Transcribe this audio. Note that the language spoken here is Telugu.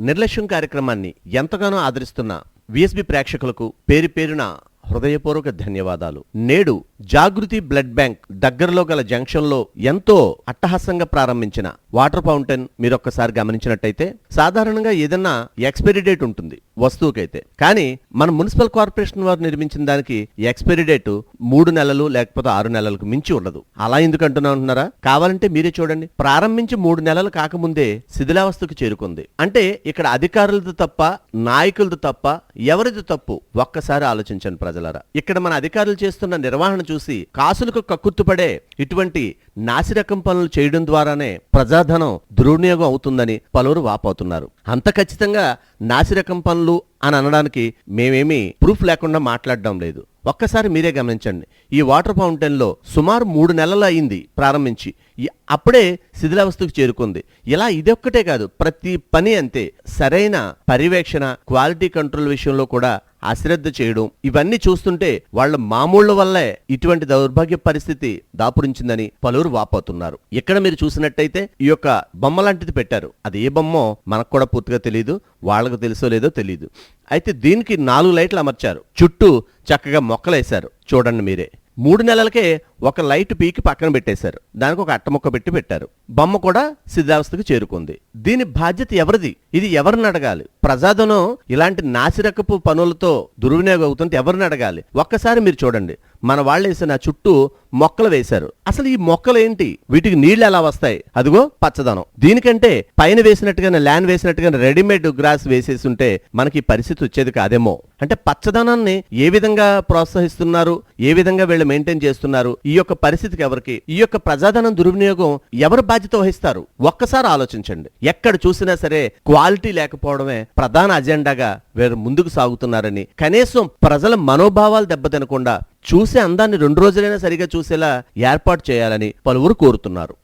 నిర్లక్ష్యం కార్యక్రమాన్ని ఎంతగానో ఆదరిస్తున్న విఎస్బి ప్రేక్షకులకు పేరు పేరున హృదయపూర్వక ధన్యవాదాలు. నేడు జాగృతి బ్లడ్ బ్యాంక్ దగ్గరలో గల జంక్షన్లో ఎంతో అట్టహాసంగా ప్రారంభించిన వాటర్ ఫౌంటైన్ మీరొక్కసారి గమనించినట్టయితే సాధారణంగా ఏదన్నా ఎక్స్పైరీ డేట్ ఉంటుంది వస్తువుకైతే. కానీ మన మున్సిపల్ కార్పొరేషన్ వారు నిర్మించిన దానికి ఎక్స్పైరీ డేట్ మూడు నెలలు లేకపోతే ఆరు నెలలకు మించి ఉండదు. అలా ఎందుకు అంటున్నా అంటున్నారా? కావాలంటే మీరే చూడండి. ప్రారంభించి మూడు నెలలు కాకముందే శిథిలావస్థకు చేరుకుంది. అంటే ఇక్కడ అధికారులది తప్ప నాయకులది తప్ప ఎవరిది తప్పు? ఒక్కసారి ఆలోచించండి ప్రజలరా. ఇక్కడ మన అధికారులు చేస్తున్న నిర్వహణ చూసి కాసులకు కక్కుర్తుపడే ఇటువంటి నాసిరకం పనులు చేయడం ద్వారానే ప్రజాధనం దుర్వినియోగం అవుతుందని పలువురు వాపోతున్నారు. అంత ఖచ్చితంగా నాసిరకం పనులు అని అనడానికి మేమేమీ ప్రూఫ్ లేకుండా మాట్లాడడం లేదు. ఒక్కసారి మీరే గమనించండి. ఈ వాటర్ ఫౌంటైన్లో సుమారు మూడు నెలలు అయింది ప్రారంభించి. అప్పుడే శిథిలావస్థకు చేరుకుంది. ఇలా ఇదొక్కటే కాదు ప్రతి పని అంతే. సరైన పర్యవేక్షణ క్వాలిటీ కంట్రోల్ విషయంలో కూడా అశ్రద్ధ చేయడం ఇవన్నీ చూస్తుంటే వాళ్ళ మామూళ్ళ వల్లే ఇటువంటి దౌర్భాగ్య పరిస్థితి దాపురించిందని పలువురు వాపోతున్నారు. ఇక్కడ మీరు చూసినట్టయితే ఈ యొక్క బొమ్మ లాంటిది పెట్టారు. అది ఏ బొమ్మో మనకు కూడా పూర్తిగా తెలియదు వాళ్ళకు తెలుసో లేదో తెలియదు అయితే దీనికి నాలుగు లైట్లు అమర్చారు. చుట్టూ చక్కగా మొక్కలేశారు. చూడండి మీరే. మూడు నెలలకే ఒక లైట్ పీకి పక్కన పెట్టేశారు. దానికి ఒక అట్టముక్క పెట్టి పెట్టారు. బొమ్మ కూడా సిద్ధావస్థకు చేరుకుంది. దీని బాధ్యత ఎవరిది? ఇది ఎవరిని అడగాలి? ప్రజాధనం ఇలాంటి నాసిరకపు పనులతో దుర్వినియోగం అవుతుంటే ఎవరిని అడగాలి? ఒక్కసారి మీరు చూడండి. మన వాళ్ళు వేసిన చుట్టూ మొక్కలు వేశారు. అసలు ఈ మొక్కలు ఏంటి వీటికి నీళ్ళు ఎలా వస్తాయి? అదిగో పచ్చదనం. దీనికంటే పైన వేసినట్టుగానే ల్యాండ్ వేసినట్టుగానే రెడీమేడ్ గ్రాస్ వేసేసి ఉంటే మనకి ఈ పరిస్థితి వచ్చేది కాదేమో. అంటే పచ్చదనాన్ని ఏ విధంగా ప్రోత్సహిస్తున్నారు? ఏ విధంగా వీళ్ళు మెయింటైన్ చేస్తున్నారు? ఈ యొక్క పరిస్థితికి ఎవరికి? ఈ యొక్క ప్రజాధనం దుర్వినియోగం ఎవరు బాధ్యత వహిస్తారు? ఒక్కసారి ఆలోచించండి. ఎక్కడ చూసినా సరే క్వాలిటీ లేకపోవడమే ప్రధాన అజెండాగా వీరు ముందుకు సాగుతున్నారని. కనీసం ప్రజల మనోభావాలు దెబ్బతినకుండా చూసే అందాన్ని రెండు రోజులైనా సరిగా చూసేలా ఏర్పాటు చేయాలని పలువురు కోరుతున్నారు.